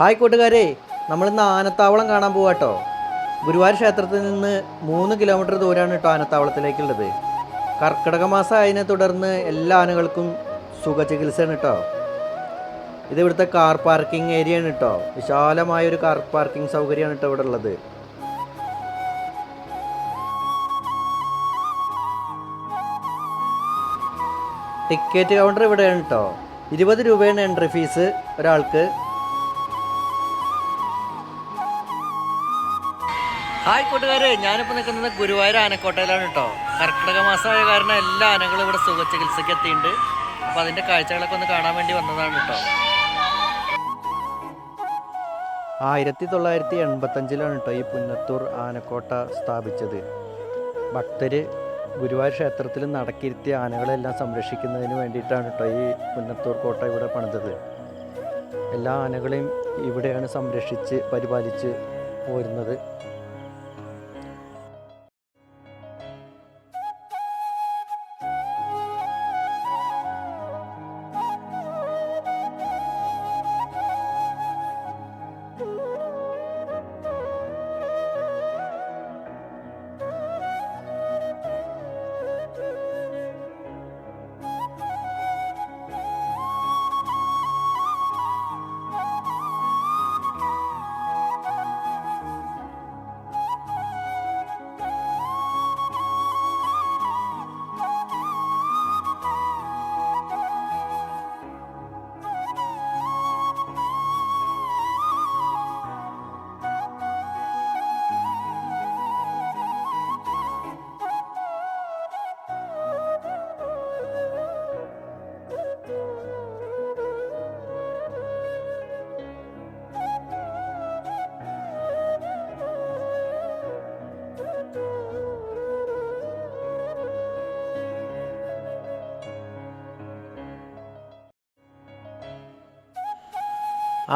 Hi കൂട്ടുകാരെ നമ്മളിന്ന് ആനത്താവളം കാണാൻ പോവാ കേട്ടോ ഗുരുവായൂർ ക്ഷേത്രത്തിൽ നിന്ന് മൂന്ന് കിലോമീറ്റർ ദൂരമാണ് കേട്ടോ ആനത്താവളത്തിലേക്കുള്ളത്. കർക്കിടക മാസം ആയതിനെ തുടർന്ന് എല്ലാ ആനകൾക്കും സുഖചികിത്സയാണ് കേട്ടോ ഇത് ഇവിടുത്തെ കാർ പാർക്കിംഗ് ഏരിയ ആണ് കേട്ടോ വിശാലമായ ഒരു കാർ പാർക്കിംഗ് സൗകര്യമാണ് കേട്ടോ ഇവിടെ ഉള്ളത്. ടിക്കറ്റ് കൗണ്ടർ ഇവിടെയാണ് കേട്ടോ ഇരുപത് രൂപയാണ് എൻട്രി ഫീസ് ഒരാൾക്ക്. ഹായ് കൂട്ടുകാരെ ഞാനിപ്പോൾ നിൽക്കുന്നത് ഗുരുവായൂർ ആനക്കോട്ടയിലാണ് കേട്ടോ. കർക്കിടക മാസമായ കാരണം എല്ലാ ആനകളും ഇവിടെ സുഖ ചികിത്സയ്ക്ക് എത്തിയിട്ടുണ്ട്. അപ്പോൾ അതിന്റെ കാഴ്ചകളൊക്കെ ഒന്ന് കാണാൻ വേണ്ടി വന്നതാണ് കേട്ടോ. ആയിരത്തി തൊള്ളായിരത്തി എൺപത്തഞ്ചിലാണ് കേട്ടോ ഈ പുന്നത്തൂർ ആനക്കോട്ട സ്ഥാപിച്ചത്. ഭക്തർ ഗുരുവായൂർ ക്ഷേത്രത്തിൽ നടക്കിരുത്തിയ ആനകളെല്ലാം സംരക്ഷിക്കുന്നതിന് വേണ്ടിയിട്ടാണ് കേട്ടോ ഈ പുന്നത്തൂർ കോട്ട ഇവിടെ പണിതത്. എല്ലാ ആനകളെയും ഇവിടെയാണ് സംരക്ഷിച്ച് പരിപാലിച്ച് പോരുന്നത്.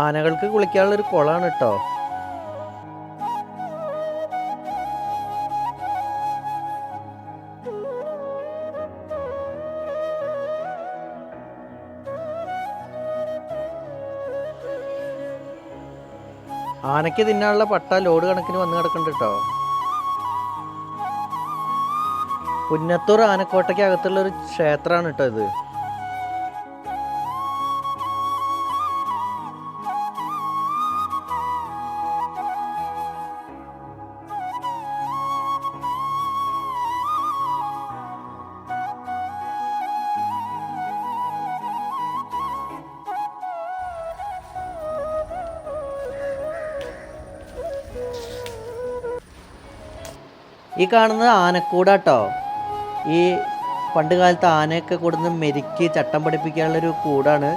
ആനകൾക്ക് കുളിക്കാനുള്ള ഒരു കുളമാണ് കേട്ടോ ആനയ്ക്ക് തിന്നാനുള്ള പട്ട ലോഡ് കണക്കിന് വന്ന് കിടക്കുന്നുണ്ട് കേട്ടോ പുന്നത്തൂർ ആനക്കോട്ടയ്ക്ക് അകത്തുള്ള ഒരു ക്ഷേത്രമാണ് കേട്ടോ ഇത്. ഈ കാണുന്നത് ആനക്കൂടാട്ടോ. ഈ പണ്ട് കാലത്ത് ആനയൊക്കെ കൂടുന്ന മെരുക്കി ചട്ടം പഠിപ്പിക്കാനുള്ളൊരു കൂടാണ്.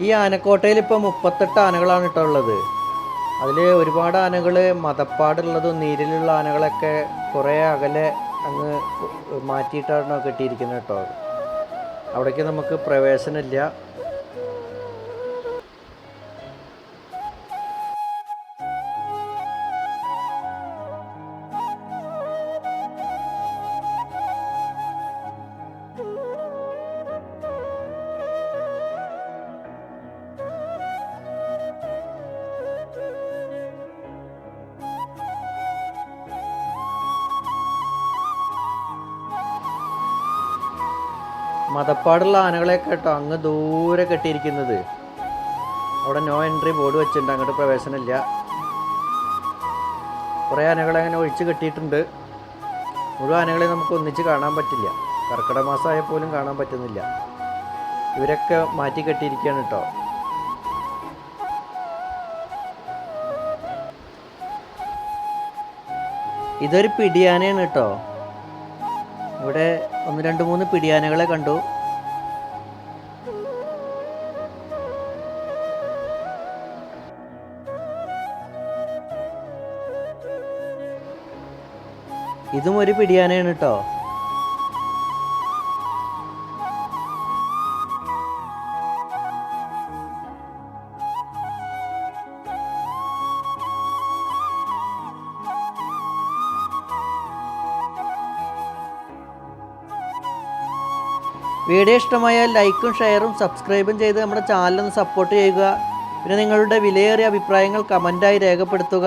ഈ ആനക്കോട്ടയിൽ ഇപ്പോൾ മുപ്പത്തെട്ട് ആനകളാണ് കേട്ടോ ഉള്ളത്. അതിൽ ഒരുപാട് ആനകൾ മതപ്പാടുള്ളതും നീരിലുള്ള ആനകളൊക്കെ കുറേ അകലെ അങ്ങ് മാറ്റിയിട്ടാണ് കെട്ടിയിരിക്കുന്നത് കേട്ടോ. അവിടേക്ക് നമുക്ക് പ്രവേശനമില്ല. മതപ്പാടുള്ള ആനകളെ കേട്ടോ അങ്ങ് ദൂരെ കെട്ടിയിരിക്കുന്നത്. അവിടെ നോ എൻട്രി ബോർഡ് വെച്ചിട്ടുണ്ട് അങ്ങോട്ട് പ്രവേശനമില്ല. കുറേ ആനകളെ അങ്ങനെ ഒഴിച്ച് കെട്ടിയിട്ടുണ്ട്. മുഴുവൻ ആനകളെ നമുക്ക് ഒന്നിച്ച് കാണാൻ പറ്റില്ല. കർക്കിടക മാസമായ പോലും കാണാൻ പറ്റുന്നില്ല. ഇവരൊക്കെ മാറ്റി കെട്ടിയിരിക്കുകയാണ് കേട്ടോ. ഇതൊരു പിടിയാനയാണ് കേട്ടോ. ഇവിടെ ഒന്ന് രണ്ട് മൂന്ന് പിടിയാനകളെ കണ്ടു. ഇതും ഒരു പിടിയാനയാണ് കേട്ടോ വീഡിയോ ഇഷ്ടമായാൽ ലൈക്കും ഷെയറും സബ്സ്ക്രൈബും ചെയ്ത് നമ്മുടെ ചാനലൊന്ന് സപ്പോർട്ട് ചെയ്യുക. പിന്നെ നിങ്ങളുടെ വിലയേറിയ അഭിപ്രായങ്ങൾ കമന്റായി രേഖപ്പെടുത്തുക.